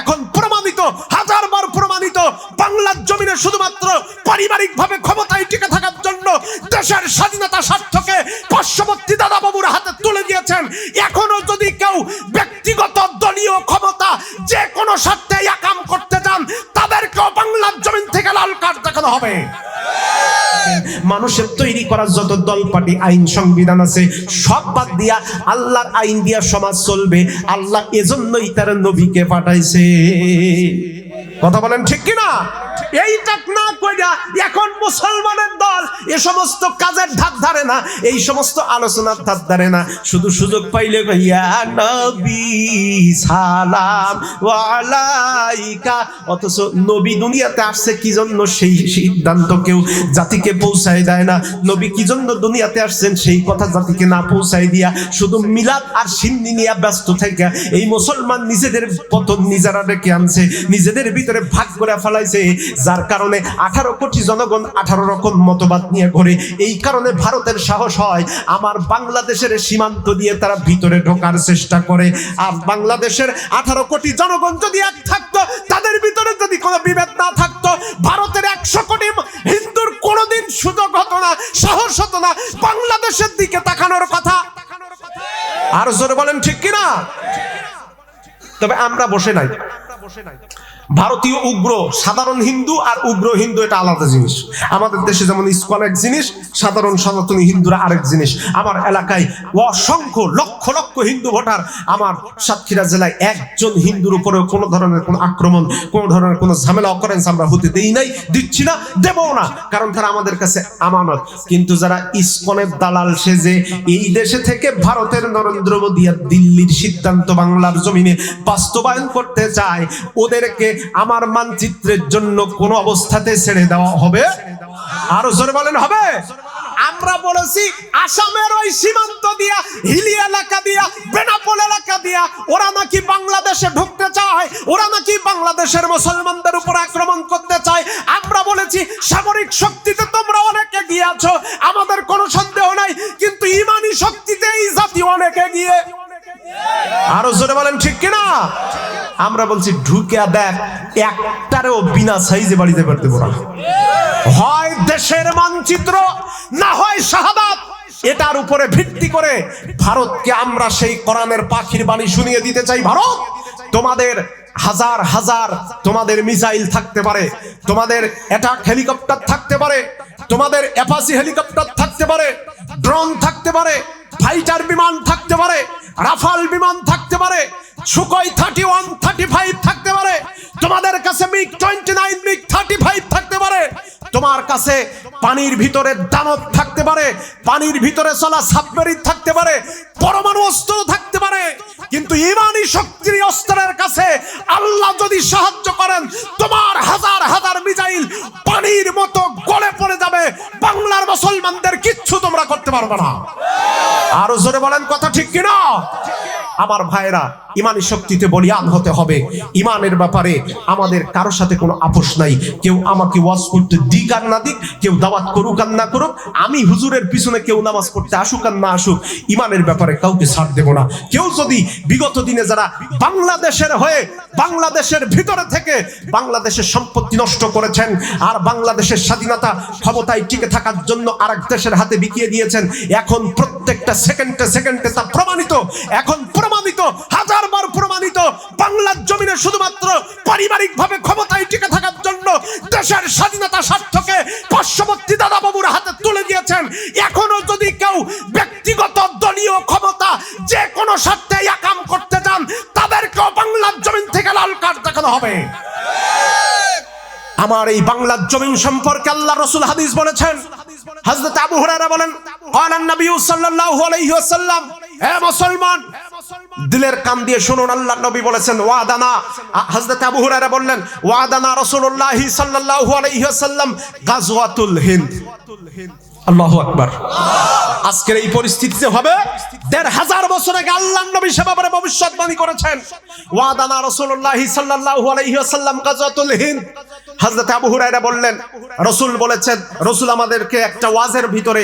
এখন প্রমাণিত হাজারবার প্রমাণিত বাংলার জমিনে শুধুমাত্র পারিবারিক ভাবে ক্ষমতায় টিকে থাকার জন্য দেশের স্বাধীনতা স্বার্থকে পার্শ্ববর্তী দাদাবাবুর হাতে তুলে দিয়েছেন। এখনও যদি কেউ ব্যক্তিগত দলীয় ক্ষমতা যে কোনো স্বার্থে একাম করতে চান তাদেরকেও বাংলার জমিন থেকে লাল কার্ড দেখানো হবে। মানুষের তৈরি করার যত দল পার্টি, আইন, সংবিধান আছে, সব বাদ দিয়া আল্লাহর আইন দিয়া সমাজ চলবে। আল্লাহ এজন্যই তার নবীকে পাঠাইছে। কথা বলেন ঠিক কি না এইটা না কইরা এখন মুসলমানের দল এ সমস্ত কাজের ধার ধারে না, এই সমস্ত আলোচনার ধার ধারে না। শুধু সুযোগ পাইলে ইয়া নবী সালাম ওয়ালাইকা। অথচ নবী দুনিয়াতে আসছে কি জন্য সেই সিদ্ধান্ত কেউ জাতিকে পৌঁছায় দেয় না। নবী কি জন্য দুনিয়াতে আসছেন সেই কথা জাতিকে না পৌঁছায় দিয়া? শুধু মিলাদ আর সিন্নি নিয়ে ব্যস্ত থেকে এই মুসলমান নিজেদের পতন নিজেরা ডেকে আনছে, নিজেদের ভিতরে ভাগ করে ফেলাইছে। যার কারণে আঠারো কোটি জনগণ আঠারো রকম মতবাদ নিয়ে ঘরে। এই কারণে ভারতের সাহস হয়, আমার বাংলাদেশের সীমান্ত দিয়ে তারা ভিতরে ঢোকার চেষ্টা করে। আর বাংলাদেশের আঠারো কোটি জনগণ যদি এক থাকতো, তাদের ভিতরে যদি কোনো বিভেদ না থাকতো, ভারতের একশো কোটি হিন্দুর কোনোদিন সুযোগ হতো না, সাহস হতো না, বাংলাদেশের দিকে তাকানোর কথা। আর জোরে বলেন ঠিক কিনা? তবে আমরা বসে নাই। ভারতীয়, উগ্র, সাধারণ হিন্দু আর উগ্র হিন্দু এটা আলাদা জিনিস। আমাদের দেশে যেমন ইস্কন এক জিনিস, সাধারণ সনাতনী হিন্দুরা আরেক জিনিস। আমার এলাকায় অসংখ্য লক্ষ লক্ষ হিন্দু ভোটার। আমার সাতক্ষীরা জেলায় একজন হিন্দুর উপরে কোনো ধরনের কোনো আক্রমণ, কোনো ধরনের কোনো ঝামেলা, অকারেন্স আমরা হতে দেই নাই, দিচ্ছি না, দেবও না। কারণ তারা আমাদের কাছে আমানত। কিন্তু যারা ইস্কনের দালাল সেজে এই দেশে থেকে ভারতের নরেন্দ্র মোদী আর দিল্লির সিদ্ধান্ত বাংলার জমিনে বাস্তবায়ন করতে চায়, ওদেরকে আমার মানচিত্রের জন্য কোনো অবস্থাতে ছেড়ে দেওয়া হবে? আরও জোরে বলেন, হবে? আমরা বলেছি, আসামের ওই সীমান্ত দিয়া হিলি এলাকা দিয়া, বেনাপোল এলাকা দিয়া, ওরা নাকি বাংলাদেশে ঢুকতে চায়, ওরা নাকি বাংলাদেশের মুসলমানদের উপর আক্রমণ করতে চায়। আমরা বলেছি, সামরিক শক্তিতে তোমরা অনেকে গিয়েছো আমাদের কোনো সন্দেহ নাই, কিন্তু ইমানি শক্তিতে এই জাতি অনেকে গিয়ে আরও জোরে বলেন, ঠিক কিনা? আমরা বলছি ঢুকে দেখ, একটারও বিনা সাইজে বাড়িতে পারতে না। হয় দেশের মানচিত্র, না হয় শাহাদাত এটার উপরে ভিত্তি করে ভারতকে আমরা সেই কোরআনের পাখির বাণী শুনিয়ে দিতে চাই ভারত। তোমাদের হাজার হাজার তোমাদের মিসাইল থাকতে পারে, তোমাদের অ্যাটাক হেলিকপ্টার থাকতে পারে, তোমাদের অ্যাপাসি হেলিকপ্টার থাকতে পারে, ড্রোন থাকতে পারে, ফাইটার বিমান থাকতে পারে, রাফাল বিমান থাকতে পারে Sukhoi thirty one thirty five থাকতে পারে। তোমাদের কাছে MiG twenty nine MiG thirty five থাকতে পারে। তোমার কাছে পানির ভিতরে দানব থাকতে পারে। পানির ভিতরে চলা সাবমেরিন থাকতে পারে। পরমাণু অস্ত্র থাকতে পারে। কিন্তু ইমানি শক্তির অস্ত্রের কাছে আল্লাহ যদি সাহায্য করেন, তোমার হাজার হাজার মিসাইল পানির মতো গলে পড়ে যাবে। বাংলার মুসলমানদের কিচ্ছু তোমরা করতে পারবে না। আরও জোরে বলেন কথা ঠিক কিনা? আমার ভাইরা ইমানি শক্তিতে বলিয়ান হতে হবে। ইমানের ব্যাপারে আমাদের কারোর সাথে কোনো আপোষ নাই। কেউ আমাকে ওয়াজ করতে দিক আর না দিক, কেউ দাওয়াত করুক আর না করুক, আমি হুজুরের পিছনে কেউ নামাজ পড়তে আসুক আর না আসুক, ইমানের ব্যাপারে কাউকে ছাড় দেব না। কেউ যদি বিগত দিনে যারা বাংলাদেশের হয়ে, বাংলাদেশের ভিতরে থেকে বাংলাদেশের সম্পত্তি নষ্ট করেছেন আর বাংলাদেশের স্বাধীনতা ক্ষমতায় টিকে থাকার জন্য আরেক দেশের হাতে বিকিয়ে দিয়েছেন, এখন প্রত্যেকটা সেকেন্ডে সেকেন্ডে তা প্রমাণিত, এখন প্রমাণিত হাজারবার প্রমাণিত বাংলার জমিনে শুধুমাত্র পারিবারিক ভাবে ক্ষমতায় টিকে থাকার জন্য দেশের স্বাধীনতা স্বার্থকে পার্শ্ববর্তী দাদা বাবুর হাতে তুলে দিয়েছেন। এখনও যদি কেউ ব্যক্তিগত দলীয় ক্ষমতা যে কোনো স্বার্থে একাম করতে চান তাদেরকেও বাংলার জমিন থেকে লাল কার্ড দেখানো হবে। আমার এই বাংলার জমিন সম্পর্কে আল্লাহ রসুল হাদিস বলেছেন, হযরত আবু হুরায়রা বলেন ক্বালান নবী সাল্লাল্লাহু আলাইহি ওয়াসাল্লাম, হে মুসলমান দিলের কান দিয়ে শুনুন আল্লাহ নবী বলেছেন, ওয়াদানা। হযরত আবু হুরায়রা বললেন, ওয়াদানা রাসূলুল্লাহি সাল্লাল্লাহু আলাইহি ওয়াসাল্লাম গাজওয়াতুল হিন্দ। আল্লাহু আকবার। আজকের এই পরিস্থিতিতে হবে, দেড় হাজার বছর আগে আল্লাহ নবী সে ব্যাপারে ভবিষ্যৎবাণী করেছেন, ওয়াদানা রাসূলুল্লাহি সাল্লাল্লাহু আলাইহি ওয়াসাল্লাম গাজওয়াতুল হিন্দ। হযরত আবু হুরায়রা বললেন, রাসূল বলেছেন, রাসূল আমাদেরকে একটা ওয়াজের ভিতরে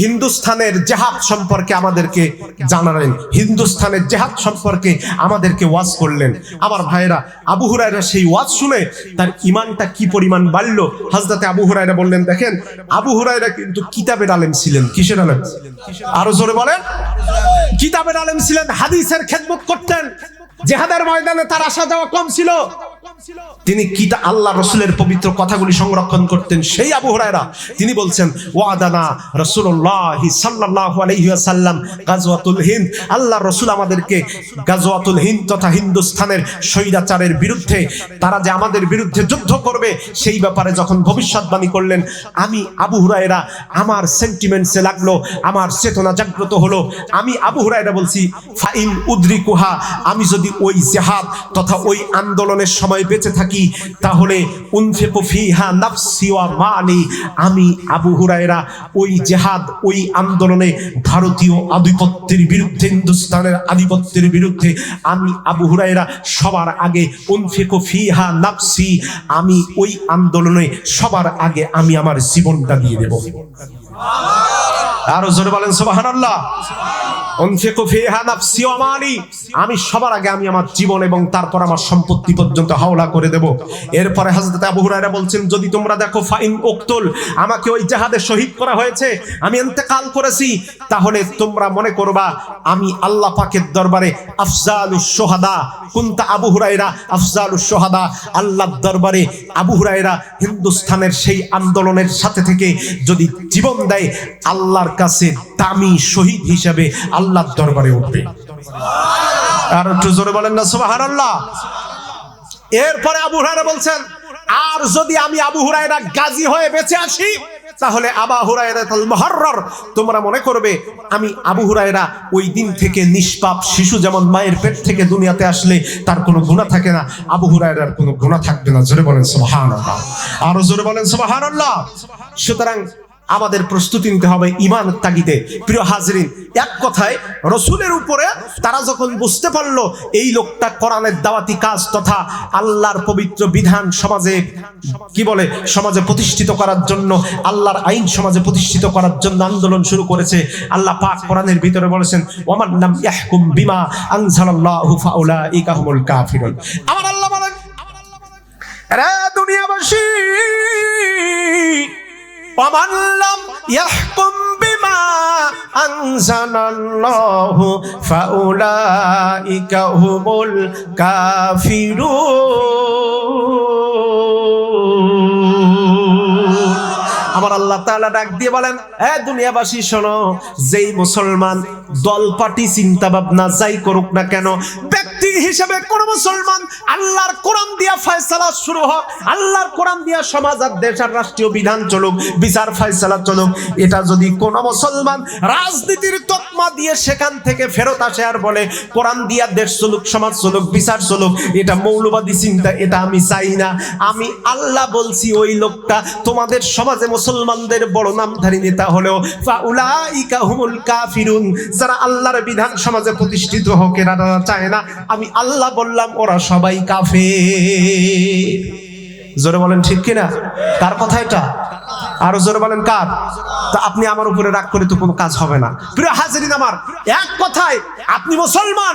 হিন্দুস্থানের জেহাদ সম্পর্কে আমাদেরকে জানালেন। হিন্দুস্থানের জেহাদ সম্পর্কে আমাদেরকে ওয়াজ করলেন। আমার ভাইরা আবু হুরায়রা সেই ওয়াজ শুনে তার ইমানটা কি পরিমাণ বাড়ল? হাজরাতে আবু হুরায়রা বললেন, দেখেন, আবু হুরায়রা কিন্তু কিতাবের আলেম ছিলেন। কিসের আলেম? আরও জোরে বলেন। কিতাবের আলেম ছিলেন, হাদিসের খেদমত করতেন। জেহাদের ময়দানে তার আসা যাওয়া কম ছিল। তিনি কিতা আল্লাহ রসুলের পবিত্র কথাগুলি সংরক্ষণ করতেন? সেই আবু হুরায়রা, তিনি বলছেন, ওয়াদানা রসুল্লাহ সাল্লাল্লাহু আলাইহি ওয়াসাল্লাম গাজওয়াতুল হিন্দ। আল্লাহ রসুল আমাদেরকে গাজওয়াতুল হিন্দ তথা হিন্দুস্থানের স্বৈরাচারের বিরুদ্ধে, তারা যে আমাদের বিরুদ্ধে যুদ্ধ করবে, সেই ব্যাপারে যখন ভবিষ্যৎবাণী করলেন, আমি আবু হুরায়রা, আমার সেন্টিমেন্টসে লাগল, আমার চেতনা জাগ্রত হলো। আমি আবু হুরায়রা বলছি, ফাইন উদ্রি কুহা আমি যদি ওই জেহাদ তথা ওই আন্দোলনের সময় বেঁচে থাকি, তাহলে উনফেকু ফিহা নাফসি ওয়া মালি আমি আবু হুরায়রা ওই জেহাদ, ওই আন্দোলনে ভারতীয় আধিপত্যের বিরুদ্ধে, হিন্দুস্তানের আধিপত্যের বিরুদ্ধে আমি আবু হুরায়রা সবার আগে উনফেকু ফিহা নাফসি, আমি ওই আন্দোলনে সবার আগে আমি আমার জীবনটা দিয়ে দেব। আরও জোরে বলেন, সুবহানাল্লাহ। আমি সবার আগে আমি আমার জীবন এবং তারপর আমার সম্পত্তি পর্যন্ত হাওলা করে দেব। এরপরে হযরত আবু হুরায়রা বলছেন, যদি তোমরা দেখো ফাইন উকতুল, আমাকে ওই জিহাদে শহীদ করা হয়েছে, আমি ইন্তেকাল করেছি, তাহলে তোমরা মনে করবা, আমি আল্লাহ পাকের দরবারে আফজালুস সোহাদা। কুনতা আবু হুরায়রা, আফজালুস সোহাদা, আল্লাহর দরবারে আবু হুরায়রা হিন্দুস্তানের সেই আন্দোলনের সাথে থেকে যদি জীবন দেয়, আল্লাহর কাছে দামি শহীদ হিসাবে আল্লাহর দরবারে উঠবে। আর একটু জোরে বলেন না, সুবহানাল্লাহ। এরপরে আবু হুরায়রা বলছেন, আর যদি আমি আবু হুরায়রা গাজী হয়ে বেঁচে আসি, তাহলে আবা হুরায়রাতাল মুহাররর, তোমরা মনে করবে আমি আবু হুরায়রা ওই দিন থেকে নিষ্পাপ শিশু যেমন মায়ের পেট থেকে দুনিয়াতে আসলে তার কোনো গুনাহ থাকে না, আবু হুরায়রার কোনো গুনাহ থাকবে না। জোরে বলেন, সুবহানাল্লাহ। আরও জোরে বলেন, সুবহানাল্লাহ। সুতরাং আমাদের প্রস্তুতি নিতে হবে ইমান তাগিদে। প্রিয় হাজরিন, এক কথায় রসুলের উপরে তারা যখন বুঝতে পারল এই লোকটা কোরআনের দাওয়াতি কাজ তথা আল্লাহর পবিত্র বিধান সমাজে কি বলে, সমাজে প্রতিষ্ঠিত করার জন্য, আল্লাহর আইন সমাজে প্রতিষ্ঠিত করার জন্য আন্দোলন শুরু করেছে, আল্লাহ পাক কোরআনের ভিতরে বলেছেন, ওমান নাম ইয়াহকুম বিমা আনজালাল্লাহু ফাউলাইকা আমার আল্লাহ বলেন দুনিয়াবাসী ومن لم يحكم بما أنزل الله فأولئك هم الكافرون আমার আল্লাহ তাআলা ডাক দিয়ে বলেন এ দুনিয়াবাসী শোনো যেই মুসলমান দল পার্টি চিন্তা ভাবনা যাই করুক না কেন, ব্যক্তি হিসেবে কোন মুসলমান আল্লাহর কোরআন দিয়া ফয়সালা শুরু হোক, আল্লাহর কোরআন দিয়া সমাজ আর দেশ আর রাষ্ট্রীয় বিধান চলুক, বিচার ফয়সালা চলুক, এটা যদি কোন মুসলমান রাজনীতির তকমা দিয়ে সেখান থেকে ফেরত আসে আর বলে, কোরআন দিয়া দেশ চলুক, সমাজ চলুক, বিচার চলুক, এটা মৌলবাদী চিন্তা, এটা আমি চাই না। আমি আল্লাহ বলছি ওই লোকটা, তোমাদের সমাজে মুসলমানদের বড় নামধারী নেতা হলেও, ফাউলাইকা হুমুল কাফিরুন যারা আল্লাহর বিধান সমাজে প্রতিষ্ঠিত হোক, এরা চায় না। আমি আল্লাহ বললাম, ওরা সবাই কাফে জোরে বলেন ঠিক কিনা? তার কথা এটা? আরও জোরে বলেন কার? তা আপনি আমার উপরে রাগ করে তো কোনো কাজ হবে না। প্রিয় হাজিরিন আমার, এক কথায়, আপনি মুসলমান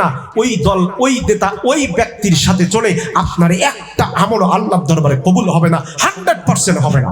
না, ওই দল, ওই নেতা, ওই ব্যক্তির সাথে চলে আপনার একটা আমল আল্লাহ দরবারে কবুল হবে না হান্ড্রেড পার্সেন্ট হবে না।